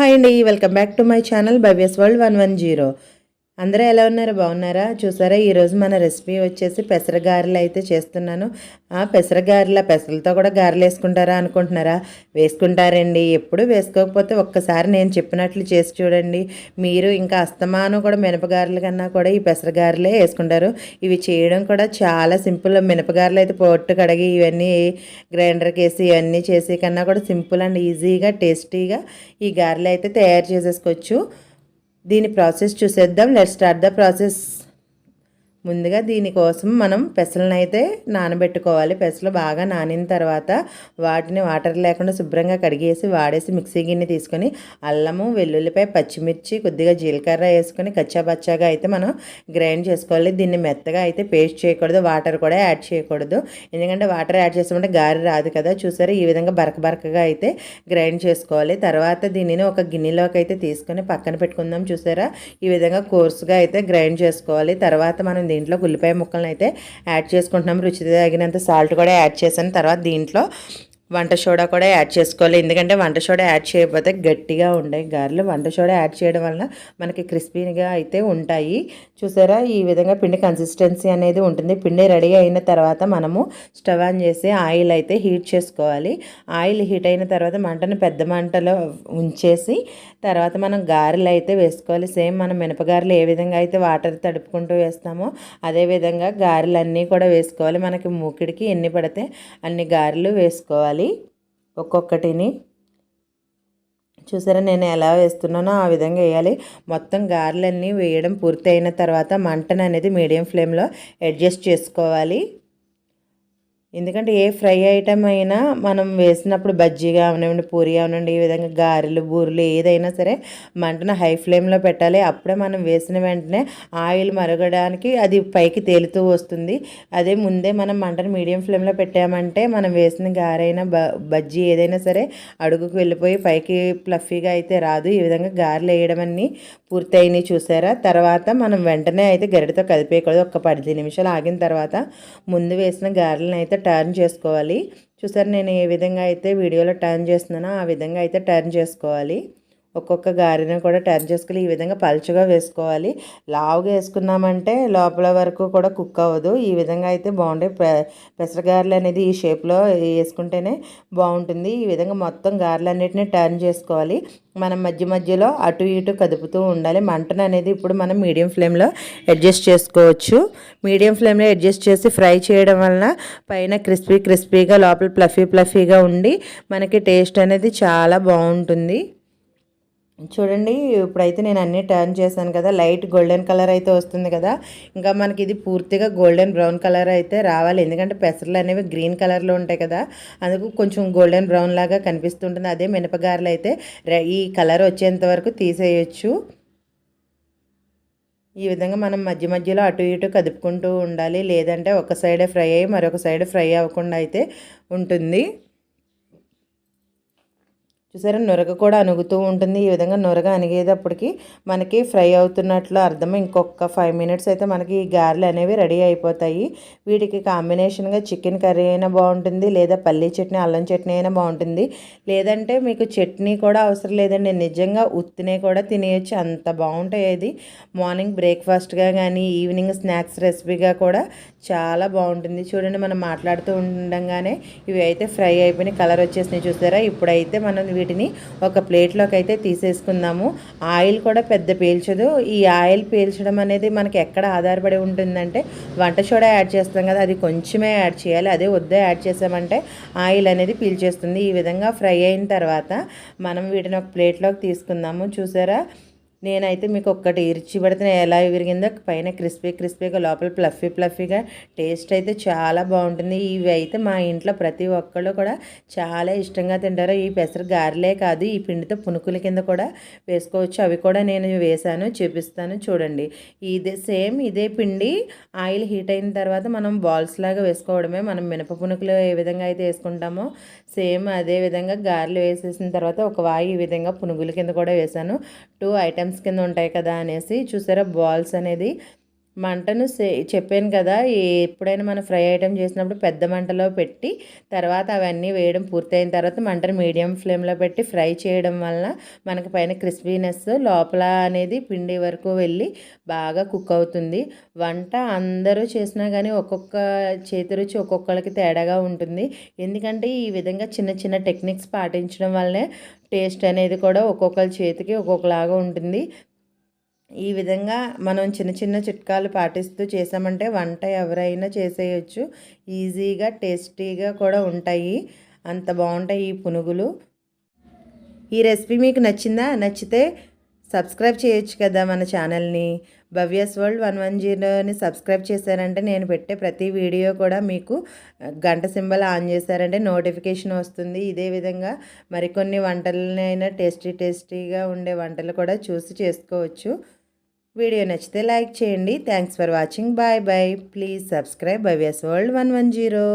Hi అండి welcome back to my channel Bhavya's world one one zero. అందరూ ఎలా ఉన్నారు? బాగున్నారా? చూసారా ఈరోజు మన రెసిపీ వచ్చేసి పెసర గారెలు అయితే చేస్తున్నాను. ఆ పెసర గారెల పెసరలతో కూడా గారెలు వేసుకుంటారా అనుకుంటున్నారా? వేసుకుంటారండి. ఎప్పుడు వేసుకోకపోతే ఒక్కసారి నేను చెప్పినట్లు చేసి చూడండి. మీరు ఇంకా అస్తమానం కూడా మినపగారెల కన్నా కూడా ఈ పెసర గారెలే వేసుకుంటారు. ఇవి చేయడం కూడా చాలా సింపుల్. మినపగారెలు అయితే పొట్టు కడిగి ఇవన్నీ గ్రైండర్కి వేసి ఇవన్నీ చేసి కన్నా కూడా సింపుల్ అండ్ ఈజీగా టేస్టీగా ఈ గారెలు అయితే తయారు చేసేసుకోవచ్చు. దీని ప్రాసెస్ చూసేద్దాం. లెట్ స్టార్ట్ ద ప్రాసెస్ ముందుగా దీనికోసం మనం పెసలను అయితే నానబెట్టుకోవాలి. పెసలు బాగా నానిన తర్వాత వాటిని వాటర్ లేకుండా శుభ్రంగా కడిగేసి వాడేసి మిక్సీ గిన్నె తీసుకొని అల్లము వెల్లుల్లిపై పచ్చిమిర్చి కొద్దిగా జీలకర్ర వేసుకొని కచ్చాపచ్చాగా అయితే మనం గ్రైండ్ చేసుకోవాలి. దీన్ని మెత్తగా అయితే పేస్ట్ చేయకూడదు వాటర్ కూడా యాడ్ చేయకూడదు. ఎందుకంటే వాటర్ యాడ్ చేసామంటే గారి రాదు కదా. చూసారా? ఈ విధంగా బరక బరకగా అయితే గ్రైండ్ చేసుకోవాలి. తర్వాత దీనిని ఒక గిన్నెలోకి అయితే తీసుకొని పక్కన పెట్టుకుందాం. చూసారా? ఈ విధంగా కోర్సుగా అయితే గ్రైండ్ చేసుకోవాలి. తర్వాత మనం దీంట్లో ఉల్లిపాయ ముక్కలను అయితే యాడ్ చేసుకుంటున్నాం. రుచి తగినంత సాల్ట్ కూడా యాడ్ చేశాను. తర్వాత దీంట్లో వంట సోడా కూడా యాడ్ చేసుకోవాలి. ఎందుకంటే వంట సోడా యాడ్ చేయకపోతే గట్టిగా ఉండే గారెలు. వంట సోడా యాడ్ చేయడం వలన మనకి క్రిస్పీగా అయితే ఉంటాయి. చూసారా? ఈ విధంగా పిండి కన్సిస్టెన్సీ అనేది ఉంటుంది. పిండి రెడీ అయిన తర్వాత మనము స్టవ్ ఆన్ చేసి ఆయిల్ అయితే హీట్ చేసుకోవాలి. ఆయిల్ హీట్ అయిన తర్వాత మంటను పెద్ద మంటలో ఉంచేసి తర్వాత మనం గారెలు అయితే వేసుకోవాలి. సేమ్ మనం మినపగారెలు ఏ విధంగా అయితే వాటర్ తడుపుకుంటూ వేస్తామో అదే విధంగా గారెలు అన్నీ కూడా వేసుకోవాలి. మనకి మూకిడికి ఎన్ని పడితే అన్ని గారెలు వేసుకోవాలి. ఒక్కొక్కటిని. చూసారా నేను ఎలా వేస్తున్నానో ఆ విధంగా వేయాలి. మొత్తం గారెలన్నీ వేయడం పూర్తి అయిన తర్వాత మంటను అనేది మీడియం ఫ్లేమ్లో అడ్జస్ట్ చేసుకోవాలి. ఎందుకంటే ఏ ఫ్రై ఐటమ్ అయినా మనం వేసినప్పుడు బజ్జీగా అవనండి పూరి అవనండి ఈ విధంగా గారెలు బూరెలు ఏదైనా సరే మంటను హై ఫ్లేమ్లో పెట్టాలి. అప్పుడే మనం వేసిన వెంటనే ఆయిల్ మరగడానికి అది పైకి తేలుతూ వస్తుంది. అదే ముందే మనం మంటను మీడియం ఫ్లేమ్లో పెట్టామంటే మనం వేసిన గారైనా బ బజ్జీ ఏదైనా సరే అడుగుకు వెళ్ళిపోయి పైకి ప్లఫీగా అయితే రాదు. ఈ విధంగా గారెలు వేయడం అన్ని పూర్తయినాయి చూసారా? తర్వాత మనం వెంటనే అయితే గరిటతో కలిపేయకూడదు. ఒక పది నిమిషాలు ఆగిన తర్వాత ముందు వేసిన గారెలను అయితే టర్న్ చేసుకోవాలి. చూసారు నేను ఏ విధంగా అయితే వీడియోలో టర్న్ చేస్తున్నానో ఆ విధంగా అయితే టర్న్ చేసుకోవాలి. ఒక్కొక్క గారెను కూడా టర్న్ చేసుకుని ఈ విధంగా పలుచగా వేసుకోవాలి. లావుగా వేసుకున్నామంటే లోపల వరకు కూడా కుక్ అవ్వదు. ఈ విధంగా అయితే బాగుంటాయి. పెసరగారెలు అనేది ఈ షేప్లో వేసుకుంటేనే బాగుంటుంది. ఈ విధంగా మొత్తం గారెలన్నిటిని టర్న్ చేసుకోవాలి. మనం మధ్య మధ్యలో అటు ఇటు కదుపుతూ ఉండాలి. మంటను అనేది ఇప్పుడు మనం మీడియం ఫ్లేమ్లో అడ్జస్ట్ చేసుకోవచ్చు. మీడియం ఫ్లేమ్లో అడ్జస్ట్ చేసి ఫ్రై చేయడం వలన పైన క్రిస్పీ క్రిస్పీగా లోపల ప్లఫీ ప్లఫీగా ఉండి మనకి టేస్ట్ అనేది చాలా బాగుంటుంది. చూడండి ఇప్పుడైతే నేను అన్నీ టర్న్ చేశాను కదా. లైట్ గోల్డెన్ కలర్ అయితే వస్తుంది కదా. ఇంకా మనకి ఇది పూర్తిగా గోల్డెన్ బ్రౌన్ కలర్ అయితే రావాలి. ఎందుకంటే పెసర్లు అనేవి గ్రీన్ కలర్లో ఉంటాయి కదా. అందుకు కొంచెం గోల్డెన్ బ్రౌన్ లాగా కనిపిస్తుంటుంది. అదే మినపగారలు అయితే ఈ కలర్ వచ్చేంత వరకు తీసేయచ్చు. ఈ విధంగా మనం మధ్య మధ్యలో అటు ఇటు కదుపుకుంటూ ఉండాలి. లేదంటే ఒక సైడే ఫ్రై అయ్యి మరొక సైడ్ ఫ్రై అవ్వకుండా అయితే ఉంటుంది. చూసారా? నొరగ కూడా అనుగుతూ ఉంటుంది. ఈ విధంగా నొరగ అనిగేటప్పటికి మనకి ఫ్రై అవుతున్నట్లు అర్థం. ఇంకొక ఫైవ్ మినిట్స్ అయితే మనకి ఈ గారెలు అనేవి రెడీ అయిపోతాయి. వీటికి కాంబినేషన్గా చికెన్ కర్రీ అయినా బాగుంటుంది. లేదా పల్లీ చట్నీ అల్లం చట్నీ అయినా బాగుంటుంది. లేదంటే మీకు చట్నీ కూడా అవసరం లేదండి. నిజంగా ఉత్తినే కూడా తినేయచ్చు. అంత బాగుంటాయి అది. మార్నింగ్ బ్రేక్ఫాస్ట్గా కానీ ఈవినింగ్ స్నాక్స్ రెసిపీగా కూడా చాలా బాగుంటుంది. చూడండి మనం మాట్లాడుతూ ఉండగానే ఇవి అయితే ఫ్రై అయిపోయినాయి. కలర్ వచ్చేసినాయి చూసారా? ఇప్పుడైతే మనం వీటిని ఒక ప్లేట్లోకి అయితే తీసేసుకుందాము. ఆయిల్ కూడా పెద్ద పీల్చదు. ఈ ఆయిల్ పీల్చడం అనేది మనకి ఎక్కడ ఆధారపడి ఉంటుందంటే వంట సోడా యాడ్ చేస్తాం కదా అది కొంచెమే యాడ్ చేయాలి. అదే వద్దే యాడ్ చేసామంటే ఆయిల్ అనేది పీల్చేస్తుంది. ఈ విధంగా ఫ్రై అయిన తర్వాత మనం వీటిని ఒక ప్లేట్లోకి తీసుకుందాము. చూసారా? నేనైతే మీకు ఒక్కటి ఇరిచి పెడితే ఎలా విరిగిందో పైన క్రిస్పీ క్రిస్పీగా లోపల ప్లఫీ ప్లఫీగా టేస్ట్ అయితే చాలా బాగుంటుంది. ఇవి అయితే మా ఇంట్లో ప్రతి ఒక్కళ్ళు కూడా చాలా ఇష్టంగా తింటారు. ఈ పెసర గారెలే కాదు ఈ పిండితో పునుకుల కింద కూడా వేసుకోవచ్చు. అవి కూడా నేను వేసాను చూపిస్తాను చూడండి. ఇదే సేమ్ ఇదే పిండి ఆయిల్ హీట్ అయిన తర్వాత మనం బాల్స్ లాగా వేసుకోవడమే. మనం మినప పునుకులు ఏ విధంగా అయితే వేసుకుంటామో సేమ్ అదే విధంగా గారెలు వేసేసిన తర్వాత ఒక వాయి ఈ విధంగా పునుగుల కింద కూడా వేసాను టూ ఐటమ్స్ కింద ఉంటాయి కదా అనేసి చూసారా? బాల్స్ అనేది మంటను సే చెప్పాను కదా ఎప్పుడైనా మనం ఫ్రై ఐటెం చేసినప్పుడు పెద్ద మంటలో పెట్టి తర్వాత అవన్నీ వేయడం పూర్తయిన తర్వాత మంటను మీడియం ఫ్లేమ్లో పెట్టి ఫ్రై చేయడం వలన మనకి పైన క్రిస్పీనెస్ లోపల అనేది పిండి వరకు వెళ్ళి బాగా కుక్ అవుతుంది. వంట అందరూ చేసినా కానీ ఒక్కొక్క చేతి రుచి ఒక్కొక్కరికి తేడాగా ఉంటుంది. ఎందుకంటే ఈ విధంగా చిన్న చిన్న టెక్నిక్స్ పాటించడం వల్లనే టేస్ట్ అనేది కూడా ఒక్కొక్కరి చేతికి ఒక్కొక్కలాగా ఉంటుంది. ఈ విధంగా మనం చిన్న చిన్న చిట్కాలు పాటిస్తూ చేసామంటే వంట ఎవరైనా చేసేయచ్చు. ఈజీగా టేస్టీగా కూడా ఉంటాయి. అంత బాగుంటాయి ఈ పునుగులు. ఈ రెసిపీ మీకు నచ్చిందా? నచ్చితే సబ్స్క్రైబ్ చేయొచ్చు కదా మన ఛానల్ని. భవ్యస్ వరల్డ్ వన్ వన్ జీరోని సబ్స్క్రైబ్ చేశారంటే నేను పెట్టే ప్రతి వీడియో కూడా మీకు గంట సింబల్ ఆన్ చేశారంటే నోటిఫికేషన్ వస్తుంది. ఇదే విధంగా మరికొన్ని వంటలనైనా టేస్టీ టేస్టీగా ఉండే వంటలు కూడా చూసి చేసుకోవచ్చు. వీడియో నచ్చితే లైక్ చేయండి. Thanks for watching bye bye please subscribe Bhavya's world one one zero